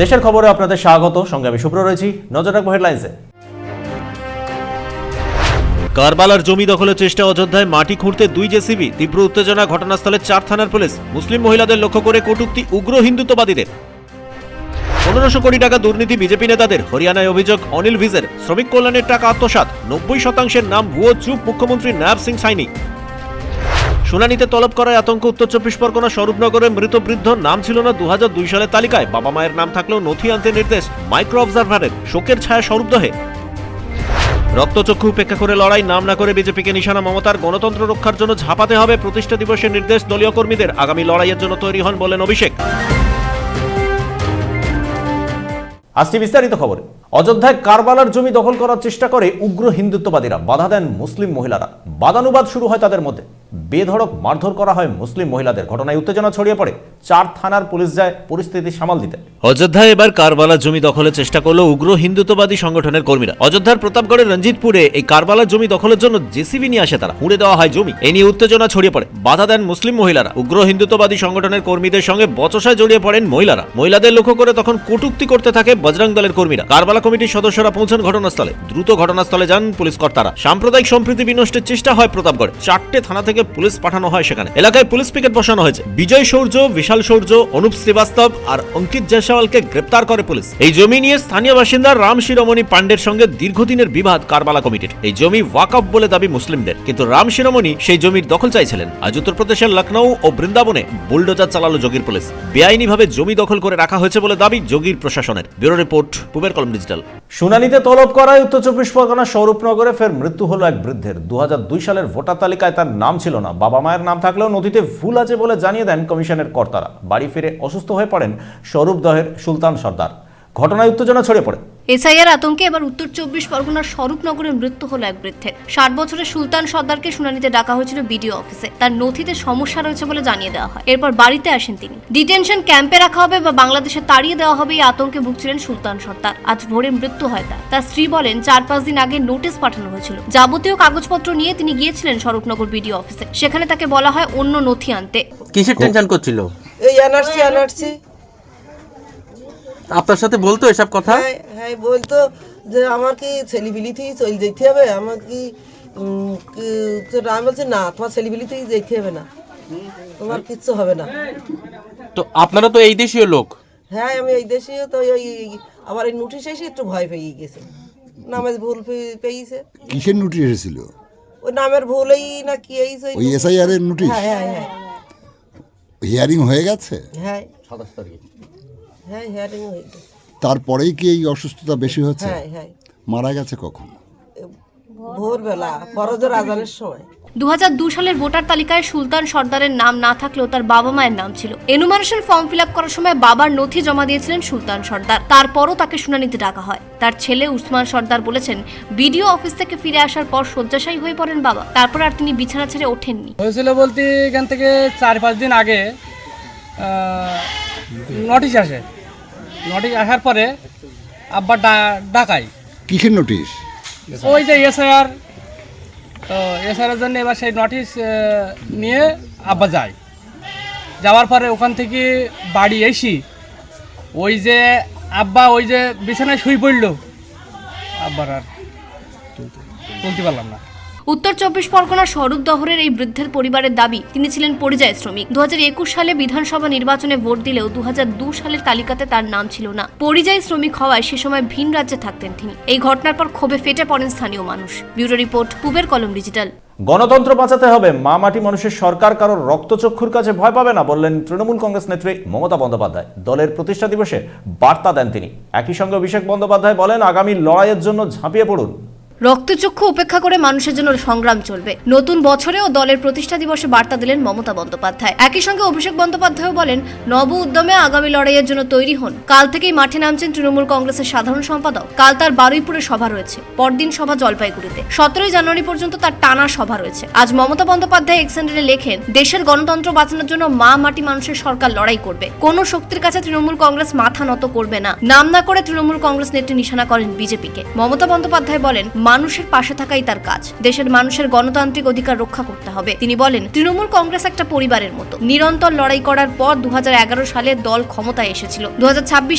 দেশের খবরে আপনাদের স্বাগত। সঙ্গে আমি শুভ্র রয়েছি। নজর রাখব হেডলাইন্সে। কারবালার জমি দখলের চেষ্টা অযোধ্যায় মাটি খুঁড়তে দুই জেসিবি। তীব্র উত্তেজনা ঘটনাস্থলে চার থানার পুলিশ। মুসলিম মহিলাদের লক্ষ্য করে কটূক্তি উগ্র হিন্দুত্ববাদীদের। পনেরোশো কোটি টাকা দুর্নীতি বিজেপি নেতাদের। হরিয়ানায় অভিযোগ, অনিল ভিজের। শ্রমিক কল্যাণের টাকা আত্মসাত নব্বই শতাংশের নাম ভুয়ো চুপ। মুখ্যমন্ত্রী নায়াব সিং সাইনি। শুনানিতে তলব করায় আতঙ্ক উত্তর চব্বিশ পরগনা স্বরূপনগরে মৃত বৃদ্ধ, নাম ছিল না দু সালের তালিকায়। বাবা মায়ের নাম থাকলেও নথি আনতে নির্দেশ মাইক্রো অবজারভারের। শোকের ছায়া স্বরূপদহে রক্তচক্ষু উপেক্ষা করে লড়াই নাম না করে বিজেপিকে নিশানা, মমতার গণতন্ত্র রক্ষার জন্য ঝাঁপাতে হবে। প্রতিষ্ঠা দিবসের নির্দেশ দলীয় কর্মীদের। আগামী লড়াইয়ের জন্য তৈরি হন বলেন অভিষেক। আসছি বিস্তারিত খবরে। অযোধ্যায় কারবালার জমি দখল করার চেষ্টা করে উগ্র হিন্দুত্ববাদীরা। বাধা দেন মুসলিম মহিলারা। বাদানুবাদ শুরু হয় তাদের মধ্যে। বেধড়ক মারধর করা হয় মুসলিম মহিলাদের। ঘটনায় উত্তেজনা ছড়িয়ে পড়ে। চার থানার পুলিশ যায় পরিস্থিতি সামাল দিতে। অযোধ্যায় এবার কারবালার জমি দখলের চেষ্টা করল উগ্র হিন্দুত্ববাদী সংগঠনের কর্মীরা। অযোধ্যার প্রতাপগড়ের রঞ্জিতপুরে এই কারবালার জমি দখলের জন্য জেসিবি নিয়ে আসে তারা। হুড়ে দেওয়া হয় জমি। এই নিয়ে উত্তেজনা ছড়িয়ে পড়ে। বাধা দেন মুসলিম মহিলারা। উগ্র হিন্দুত্ববাদী সংগঠনের কর্মীদের সঙ্গে বচসায় জড়িয়ে পড়েন মহিলারা। মহিলাদের লক্ষ্য করে তখন কটুক্তি করতে থাকে বজরং দলের কর্মীরা। কারবালা কমিটির সদস্যরা পৌঁছান ঘটনাস্থলে। দ্রুত ঘটনাস্থলে যান পুলিশ কর্তারা। সাম্প্রদায়িক সম্প্রীতি বিনষ্টের চেষ্টা হয় প্রতাপগড়ে। চারটে থানা থেকে পুলিশ পাঠানো হয় সেখানে। এলাকায় পুলিশ পিকেট বসানো হয়েছে। বিজয় সৌর্য, বিশাল সৌর্য, অনুপ শ্রীবাস্তব আর অঙ্কিত জয়সওয়ালকে গ্রেপ্তার করে পুলিশ। এই জমি নিয়ে স্থানীয় বাসিন্দা রাম শিরোমণি পাণ্ডের সঙ্গে দীর্ঘদিনের বিবাদ কারবালা কমিটির। এই জমি ওয়াকফ বলে দাবি মুসলিমদের। কিন্তু রাম শিরোমণি সেই জমির দখল চাইছিলেন। আজ উত্তরপ্রদেশের লখনৌ ও বৃন্দাবনে বুলডোজার চালালো যোগীর পুলিশ। বেআইনিভাবে জমি দখল করে রাখা হয়েছে বলে দাবি যোগীর প্রশাসনের। Bureau report, Puber Kalam digital শুনানিতে তলব করায় উত্তর চব্বিশ পরগনা স্বরূপনগরে ফের মৃত্যু হলো এক বৃদ্ধের। দু হাজার দুই সালের ভোটার তালিকায় তার নাম ছিল না। বাবা মায়ের নাম থাকলেও নদীতে ভুল আছে বলে জানিয়ে দেন কমিশনের কর্তারা। বাড়ি ফিরে অসুস্থ হয়ে পড়েন স্বরূপদহের সুলতান সর্দার। ঘটনায় উত্তেজনা ছড়িয়ে পড়ে। এসআইআর আতঙ্কে এবার উত্তর চব্বিশ পরগনার স্বরূপনগরে মৃত্যু হলো এক বৃদ্ধের। ষাট বছরের সুলতান সর্দারকে শুনানিতে ডাকা হয়েছিল বিডিও অফিসে। তার নথিতে সমস্যা রয়েছে বলে জানিয়ে দেওয়া হয়। এরপর বাড়িতে আসেন তিনি। ডিটেনশন ক্যাম্পে রাখা হবে বা বাংলাদেশে তাড়িয়ে দেওয়া হবে এই আতঙ্কে ভুগছিলেন সুলতান সর্দার। আজ ভোরে মৃত্যু হয় তার। তার স্ত্রী বলেন চার পাঁচ দিন আগে নোটিশ পাঠানো হয়েছিল। যাবতীয় কাগজপত্র নিয়ে তিনি গিয়েছিলেন স্বরূপনগর বিডিও অফিসে। সেখানে তাকে বলা হয় অন্য নথি আনতে। কিসের টেনশন করছিল? এই এনআরসি এনআরসি। আপনার সাথে বলতো এসব কথা? হ্যাঁ হ্যাঁ বলতো যে আমার কি ছেলেপিলি থেকে চলে যেতে হবে? আমার কি আমি বলছি না তোমার ছেলেপিলি থেকে যেতে হবে না। তোমার কিচ্ছু হবে না। তো আপনারা তো এই দেশীয় লোক। হ্যাঁ আমি এই দেশে তো ওই আমার এই নোটিশ এসে একটু ভয় পেয়ে গেছে। নামের ভুল পেয়েছে। কিসের নোটিশ এসেছিল? ওই নামের ভুলেই না কি এইছে ওই এসআইআর এর নোটিশ? হ্যাঁ হ্যাঁ হ্যাঁ। হিয়ারিং হয়ে গেছে? হ্যাঁ। হ্যাঁ হিয়ারিং তারপরেই কি এই অসুস্থতা বেশি হচ্ছে? হ্যাঁ হ্যাঁ। মারা গেছে কখন? ভোরবেলা আজানের সময়। দু সালের ভোটার তালিকায় সুলতান সর্দারের নাম না থাকলেও তার বাবা মায়ের নাম ছিল। এনুমারেশন ফর্ম ফিল করার সময় বাবার নথি জমা দিয়েছিলেন সুলতান সর্দার। তারপরও তাকে শুনানিতে ডাকা হয়। তার ছেলে উসমান সর্দার বলেছেন বিডিও অফিস থেকে ফিরে আসার পর শয্যাশায়ী হয়ে পড়েন বাবা। তারপর আর তিনি বিছানা ছেড়ে ওঠেননি। হয়েছিল বলতে এখান থেকে চার পাঁচ দিন আগে নোটিশ আসে। নোটিশ আসার পরে আব্বা ডা- ডাকাই কিসের নোটিশ ওই যে এসআইআর তো এসআইআর জন্য এবার সেই নোটিশ নিয়ে আব্বা যায়। যাওয়ার পরে ওখান থেকে বাড়ি এসি ওই যে আব্বা ওই যে বিছানায় শুয়ে পড়ল। আব্বার আর তুলতে পারলাম না। উত্তর চব্বিশ পরগনা স্বরূপ দহরের এই বৃদ্ধের পরিবারের দাবি, তিনি ছিলেন পরিযায়ী শ্রমিক। দু হাজার একুশ সালে বিধানসভা নির্বাচনে ভোট দিলেও দু সালের তালিকাতে তার নাম ছিল না। পরিযায়ী শ্রমিক হওয়ায় সে সময় ভিন রাজ্যে থাকতেন তিনি। এই ঘটনার পর ক্ষোভে ফেটে পড়েন স্থানীয় মানুষ। Bureau report, Puber Kalam digital. গণতন্ত্র বাঁচাতে হবে, মা মাটি মানুষের সরকার কারোর রক্তচক্ষুর কাছে ভয় পাবে না, বললেন তৃণমূল কংগ্রেস নেত্রী মমতা বন্দ্যোপাধ্যায়। দলের প্রতিষ্ঠা দিবসে বার্তা দেন তিনি। একই সঙ্গে অভিষেক বন্দ্যোপাধ্যায় বলেন, আগামী লড়াইয়ের জন্য ঝাঁপিয়ে পড়ুন। রক্তচক্ষু উপেক্ষা করে মানুষের জন্য সংগ্রাম চলবে। নতুন বছরেও দলের প্রতিষ্ঠা দিবসে বার্তা দিলেন মমতা বন্দ্যোপাধ্যায়। একই সঙ্গে অভিষেক বন্দ্যোপাধ্যায়ও বলেন, নব উদ্যমে আগামী লড়াইয়ের জন্য তৈরি হন। কাল থেকেই মাঠে নামছেন তৃণমূল কংগ্রেসের সাধারণ সম্পাদক। কাল তার বারুইপুরে সভা রয়েছে। পরদিন সভা জলপাইগুড়িতে। সতেরোই জানুয়ারি পর্যন্ত তার টানা সভা রয়েছে। আজ মমতা বন্দ্যোপাধ্যায় এক্সেন্ডারে লেখেন, দেশের গণতন্ত্র বাঁচানোর জন্য মা মাটি মানুষের সরকার লড়াই করবে। কোন শক্তির কাছে তৃণমূল কংগ্রেস মাথা নত করবে না। নাম না করে তৃণমূল কংগ্রেস নেত্রী নিশানা করেন বিজেপিকে। মমতা বন্দ্যোপাধ্যায় বলেন মানুষের পাশে থাকাই তার কাজ। দেশের মানুষের গণতান্ত্রিক অধিকার রক্ষা করতে হবে। তিনি বলেন, তৃণমূল কংগ্রেস একটা পরিবারের মতো। নিরন্তর লড়াই করার পর দু সালে দল ক্ষমতায় এসেছিল। দু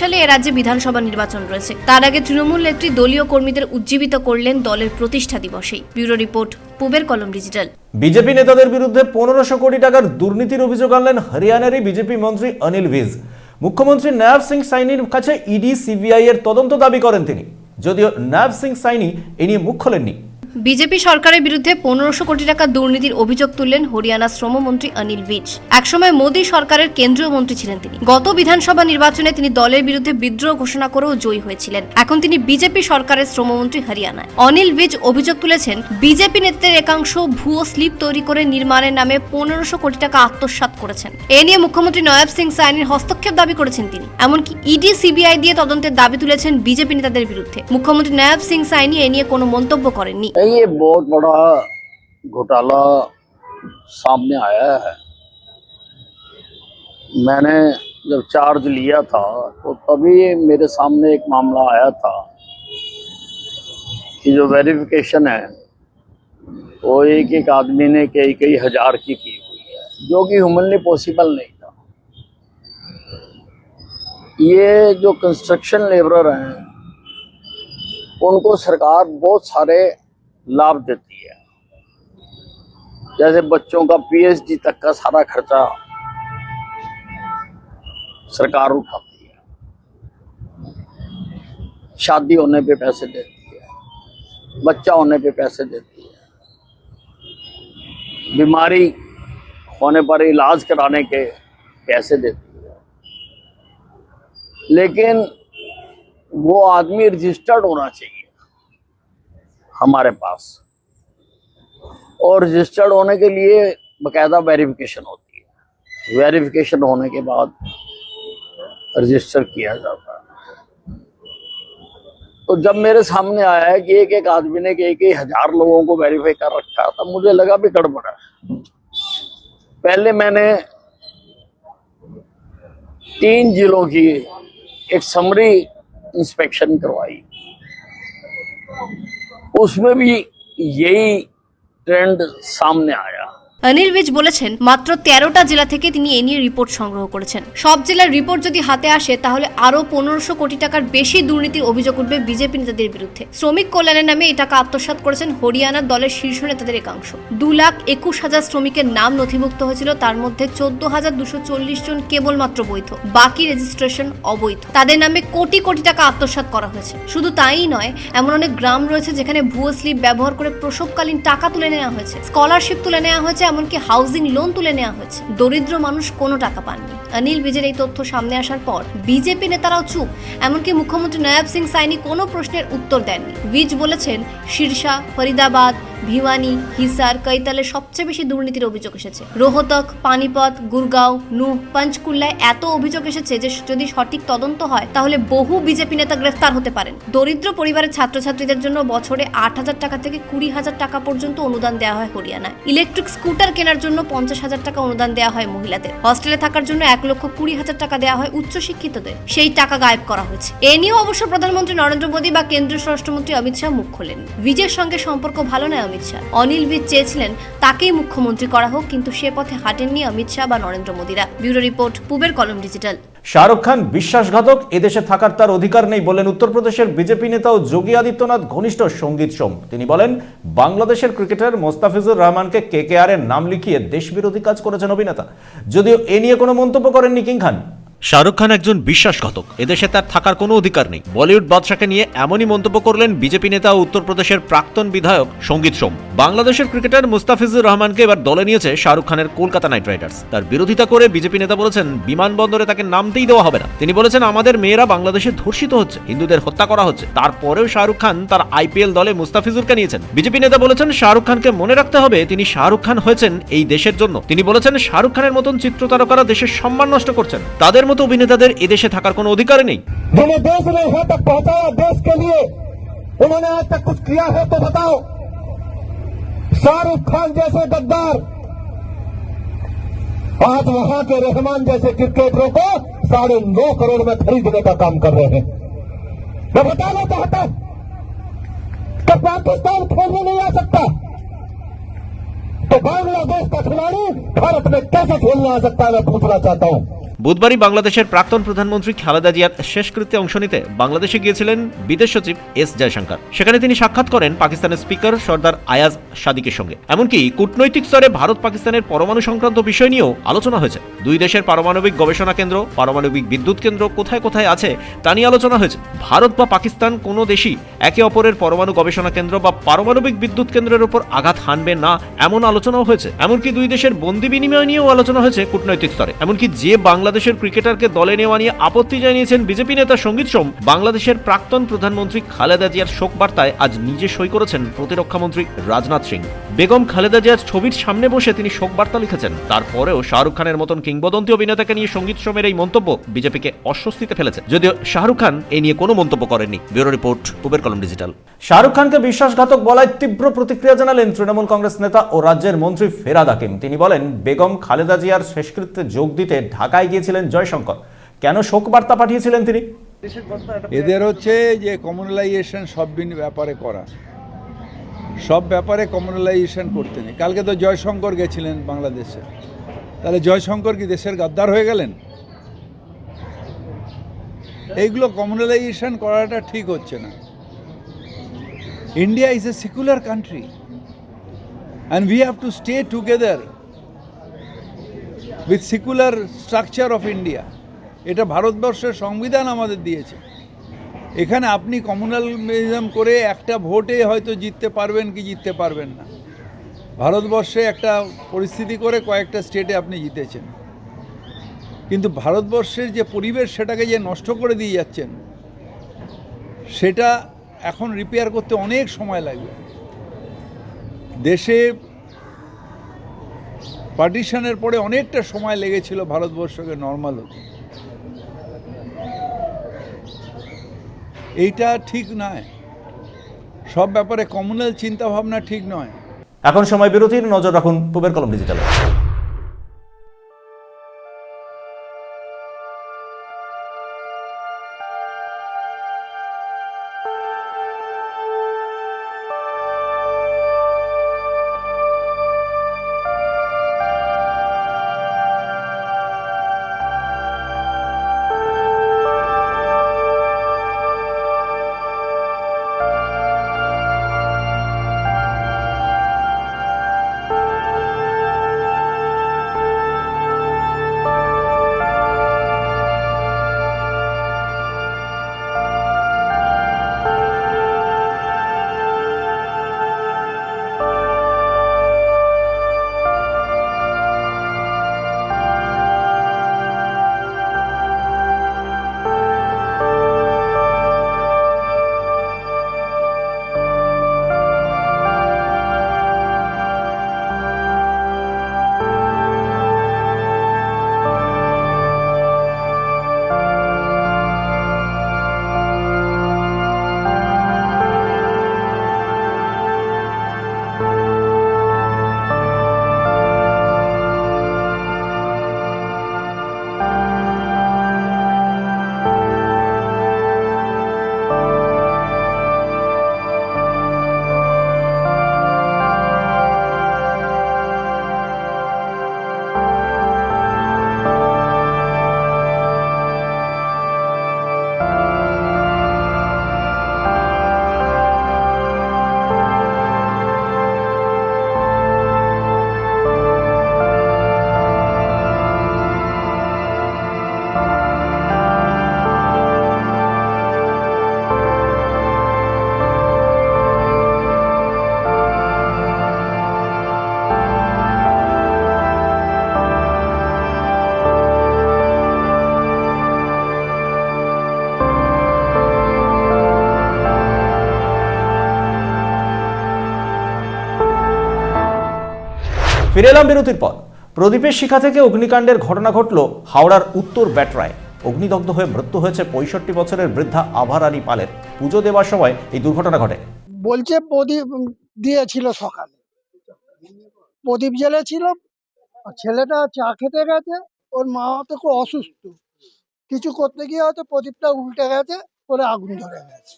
সালে এ রাজ্যে বিধানসভা নির্বাচন রয়েছে। তার আগে তৃণমূল নেত্রী দলীয় কর্মীদের উজ্জীবিত করলেন দলের প্রতিষ্ঠা দিবসেই। Bureau report, Puber Kalam digital. BJP নেতাদের বিরুদ্ধে পনেরোশো কোটি টাকার দুর্নীতির অভিযোগ আনলেন হরিয়ানারই বিজেপি মন্ত্রী অনিল ভিজ মুখ্যমন্ত্রী নায়াব সিং সাইনির কাছে ইডি, সিবিআই এর তদন্ত দাবি করেন তিনি। যদিও নার্ভ সিং সাইনি এ নিয়ে মুখ খোলেননি। বিজেপি সরকারের বিরুদ্ধে পনেরোশো কোটি টাকা দুর্নীতির অভিযোগ তুললেন হরিয়ানা শ্রমমন্ত্রী অনিল বিজ। একসময় মোদী সরকারের কেন্দ্রীয় মন্ত্রী ছিলেন তিনি। গত বিধানসভা নির্বাচনে তিনি দলের বিরুদ্ধে বিদ্রোহ ঘোষণা করেও জয়ী হয়েছিলেন। এখন তিনি বিজেপি সরকারের শ্রমমন্ত্রী হরিয়ানায়। অনিল বিজ অভিযোগ তুলেছেন, বিজেপি নেতৃত্বের একাংশ ভুয়ো স্লিপ তৈরি করে নির্মাণের নামে পনেরোশো কোটি টাকা আত্মসাৎ করেছেন। এ নিয়ে মুখ্যমন্ত্রী নয়াব সিং সাইনির হস্তক্ষেপ দাবি করেছেন তিনি। এমনকি ইডি, সিবিআই দিয়ে তদন্তের দাবি তুলেছেন বিজেপি নেতাদের বিরুদ্ধে। মুখ্যমন্ত্রী নয়াব সিং সাইনি এ নিয়ে কোনো মন্তব্য করেননি। ये बहुत बड़ा घोटाला सामने आया है। मैंने जब चार्ज लिया था तो तभी मेरे सामने एक मामला आया था कि जो वेरिफिकेशन है, वो एक एक आदमी ने कई कई हज़ार की की हुई है, जो कि ह्यूमनली पॉसिबल नहीं था। ये जो कंस्ट्रक्शन लेबरर हैं, उनको सरकार बहुत सारे लाभ देती है। जैसे बच्चों का पीएचडी तक का सारा खर्चा सरकार उठाती है। शादी होने पे पैसे देती है। बच्चा होने पे पैसे देती है। बीमारी होने पर इलाज कराने के पैसे देती है। लेकिन वो आदमी रजिस्टर्ड होना चाहिए। हमारे पास। और रजिस्टर्ड होने के लिए बकायदा वेरिफिकेशन होती है। वेरिफिकेशन होने के बाद रजिस्टर किया जाता है। तो जब मेरे सामने आया है कि एक एक आदमी ने एक एक हज़ार लोगों को वेरीफाई कर रखा तब मुझे लगा भी गड़बड़ पहले मैंने तीन जिलों की एक समरी इंस्पेक्शन करवाई। उसमें भी यही ट्रेंड सामने आया। অনিল বিজ বলেছেন, মাত্র তেরোটা জেলা থেকে তিনি এ নিয়ে রিপোর্ট সংগ্রহ করেছেন। সব জেলার রিপোর্ট যদি হাতে আসে, তাহলে আরও পনেরোশো কোটি টাকার বেশি দুর্নীতির অভিযোগ উঠবে বিজেপি নেতাদের বিরুদ্ধে। শ্রমিক কল্যাণের নামে এই টাকা আত্মসাৎ করেছেন হরিয়ানার দলের শীর্ষ নেতাদের একাংশ। দু লাখ একুশ হাজার শ্রমিকের নাম নথিভুক্ত হয়েছিল, তার মধ্যে চোদ্দ হাজার দুশো চল্লিশ জন কেবলমাত্র বৈধ, বাকি রেজিস্ট্রেশন অবৈধ। তাদের নামে কোটি কোটি টাকা আত্মসাৎ করা হয়েছে। শুধু তাই নয়, এমন অনেক গ্রাম রয়েছে যেখানে ভুয়ো স্লিপ ব্যবহার করে প্রসবকালীন টাকা তুলে নেওয়া হয়েছে। স্কলারশিপ তুলে নেওয়া হয়েছে এমনকি হাউজিং লোন তুলে নেওয়া হয়েছে। দরিদ্র মানুষ কোনো টাকা পাননি। অনিল বিজের এই তথ্য সামনে আসার পর বিজেপি নেতারাও চুপ। এমনকি মুখ্যমন্ত্রী নয়াব সিং সাইনি কোনো প্রশ্নের উত্তর দেননি। বিজ বলেছেন শীর্ষা ফরিদাবাদ ভিওয়ানি, হিসার, কৈতালে সবচেয়ে বেশি দুর্নীতির অভিযোগ এসেছে। রোহতক পানিপত গুরগাঁও, নুহ, পঞ্চকুল্লায় এত অভিযোগ এসেছে যে যদি সঠিক তদন্ত হয়, তাহলে বহু বিজেপি নেতা গ্রেফতার হতে পারেন। দরিদ্র পরিবারের ছাত্রছাত্রীদের জন্য বছরে আট হাজার টাকা থেকে কুড়ি হাজার টাকা পর্যন্ত অনুদান দেওয়া হয় হরিয়ানায়। ইলেকট্রিক স্কুটার কেনার জন্য পঞ্চাশ হাজার টাকা অনুদান দেওয়া হয় মহিলাদের। হস্টেলে থাকার জন্য এক লক্ষ কুড়ি হাজার টাকা দেওয়া হয় উচ্চশিক্ষিতদের। সেই টাকা গায়েব করা হয়েছে। এ নিয়েও অবশ্য প্রধানমন্ত্রী নরেন্দ্র মোদী বা কেন্দ্রীয় স্বরাষ্ট্রমন্ত্রী অমিত শাহ মুখ খোলেন বিজের সঙ্গে সম্পর্ক ভালো নয় অমিত শাহ। অনিল বিজ চেয়েছিলেন তাকেই মুখ্যমন্ত্রী করা হোক, কিন্তু সে পথে হাঁটেননি অমিত শাহ বা Narendra মোদীরা। Bureau report, Puber Kalam digital. Shahrukh খান বিশ্বাসঘাতক, এদেশে থাকার তার অধিকার নেই বলেন উত্তরপ্রদেশের বিজেপি নেতা ও যোগী আদিত্যনাথ ঘনিষ্ঠ সংগীত সোম। তিনি বলেন, বাংলাদেশের ক্রিকেটার মোস্তাফিজুর রহমানকে কে কে আর এর নাম লিখিয়ে দেশবিরোধী কাজ করেছেন অভিনেতা। যদিও এ নিয়ে কোনো মন্তব্য করেননি কিং খান শাহরুখ খান একজন বিশ্বাসঘাতক। এদেশে তার থাকার কোনো অধিকার নেই। বলিউড বাদশাকে নিয়ে এমনই মন্তব্য করলেন বিজেপি নেতা ও উত্তরপ্রদেশের প্রাক্তন বিধায়ক সংগীত সোম। বাংলাদেশের ক্রিকেটার মুস্তাফিজুর রহমানকে এবার দলে নিয়েছে শাহরুখ খানের কলকাতা নাইট রাইডার্স। তার বিরোধিতা করে বিজেপি নেতা বলেছেন, বিমানবন্দরে তাকে নামতেই দেওয়া হবে না। তিনি বলেছেন, আমাদের মেয়েরা বাংলাদেশে ধর্ষিত হচ্ছে, হিন্দুদের হত্যা করা হচ্ছে। তারপরেও শাহরুখ খান তার আইপিএল দলে মুস্তাফিজুরকে নিয়েছেন। বিজেপি নেতা বলেছেন, শাহরুখ খানকে মনে রাখতে হবে, তিনি শাহরুখ খান হয়েছেন এই দেশের জন্য। তিনি বলেছেন, শাহরুখ খানের মতন চিত্র তারকারা দেশের সম্মান নষ্ট করছেন। তাদের মতো অভিনেতাদের এদেশে থাকার কোনো অধিকার নেই जिन्हें देश ने यहाँ तक पहुंचाया देश के लिए उन्होंने आज तक कुछ किया है तो बताओ शाहरुख खान जैसे गद्दार आज वहां के रहमान जैसे क्रिकेटरों को साढ़े नौ करोड़ में खरीदने का काम कर रहे हैं मैं बताना चाहता हूं कि पाकिस्तान खेलने नहीं आ सकता तो बांग्लादेश का खिलाड़ी भारत में कैसे खेलने आ सकता है मैं पूछना चाहता हूँ বুধবারই বাংলাদেশের প্রাক্তন প্রধানমন্ত্রী খালেদা জিয়ার শেষকৃত্যে অংশ নিতে বাংলাদেশে গিয়েছিলেন বিদেশ সচিব এস জয়শঙ্কর। সেখানে তিনি সাক্ষাৎ করেন পাকিস্তানের স্পিকার সর্দার আয়াজ সাদিকের সঙ্গে। এমনকি কূটনৈতিক স্তরে ভারত পাকিস্তানের পরমাণু সংক্রান্ত বিষয় নিয়েও আলোচনা হয়েছে। দুই দেশের পারমাণবিক গবেষণা কেন্দ্র, পারমাণবিক বিদ্যুৎ কেন্দ্র কোথায় কোথায় আছে তা নিয়ে আলোচনা হয়েছে। ভারত বা পাকিস্তান কোনো দেশই একে অপরের পরমাণু গবেষণা কেন্দ্র বা পারমাণবিক বিদ্যুৎ কেন্দ্রের উপর আঘাত হানবে না এমন আলোচনাও হয়েছে। এমনকি দুই দেশের বন্দি বিনিময় নিয়েও আলোচনা হয়েছে কূটনৈতিক স্তরে। এমনকি যে বাংলাদেশের ক্রিকেটারকে দলে নেওয়া নিয়ে আপত্তি জানিয়েছেন বিজেপি নেতা সংগীত সোম। বাংলাদেশের প্রাক্তন প্রধানমন্ত্রী খালেদা জিয়ার শোক বার্তায় আজ নিজে সই করেছেন প্রতিরক্ষামন্ত্রী রাজনাথ সিং। বেগম খালেদা জিয়ার ছবির সামনে বসে তিনি শোক বার্তা লিখেছেন। তারপরেও শাহরুখ খানের মতন কিংবদন্তি অভিনেতাকে নিয়ে সংগীত সোমের এই মন্তব্য বিজেপিকে অস্বস্তিতে ফেলেছে। যদিও শাহরুখ খান এই নিয়ে কোনো মন্তব্য করেননি। ব্যুরো রিপোর্ট উবের কলম ডিজিটাল। শাহরুখ খানকে বিশ্বাসঘাতক বলায় তীব্র প্রতিক্রিয়া জানালেন তৃণমূল কংগ্রেস নেতা ও রাজ্যের মন্ত্রী ফেরাদ হাকিম। তিনি বলেন বেগম খালেদা জিয়ার শেষকৃত্যে যোগ দিতে ঢাকায় গিয়েছিলেন জয়শঙ্কর। কেন শোক বার্তা পাঠিয়েছিলেন তিনি? এদের হচ্ছে যে কমিউনালাইজেশন সব ব্যাপারে করা। সব ব্যাপারে কমিউনালাইজেশন করতে নেই। কালকে তো জয়শঙ্কর গেছিলেন বাংলাদেশে। তাহলে জয়শঙ্কর কি দেশের গাদ্দার হয়ে গেলেন? এইগুলো কমিউনালাইজেশন করাটা ঠিক হচ্ছে না। India is a secular country and we have to stay together with secular structure of India এটা ভারতবর্ষের সংবিধান আমাদের দিয়েছে। এখানে আপনি কমিউনালিজম করে একটা ভোটে হয়তো জিততে পারবেন কি জিততে পারবেন না। ভারতবর্ষে একটা পরিস্থিতি করে কয়েকটা স্টেটে আপনি জিতেছেন। কিন্তু ভারতবর্ষের যে পরিবেশ সেটাকে যে নষ্ট করে দিয়ে যাচ্ছেন, সেটা এখন রিপেয়ার করতে অনেক সময় লাগবে। দেশে পার্টিশনের পরে অনেকটা সময় লেগেছিল ভারতবর্ষকে নর্মাল হতে। এইটা ঠিক নয়। সব ব্যাপারে কমিউনাল চিন্তাভাবনা ঠিক নয়। এখন সময় বিরতির, নজর রাখুন পুবের কলম ডিজিটাল এলাম বিরতির পর। প্রদীপের শিখা থেকে অগ্নিকাণ্ডের ঘটনা ঘটল হাওড়ার উত্তর ব্যাটরায়। অগ্নিদগ্ধ হয়ে মৃত্যু হয়েছে পঁয়ষট্টি বছরের বৃদ্ধা আভা রানী পালের। পুজো দেওয়ার সময় এই দুর্ঘটনা ঘটে। বলছে প্রদীপ দিয়েছিল সকালে। প্রদীপ জ্বেলেছিল ছেলেটা চা খেতে গেছে, ওর মা তো খুব অসুস্থ। কিছু করতে গিয়ে হয়তো প্রদীপটা উল্টে গেছে পরে আগুন ধরে গেছে।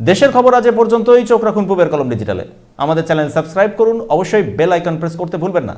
দেশের খবর আজ পর্যন্তই। চোখ রাখুন পূবের কলম ডিজিটালে। আমাদের চ্যানেল সাবস্ক্রাইব করুন। অবশ্যই বেল আইকন প্রেস করতে ভুলবেন না।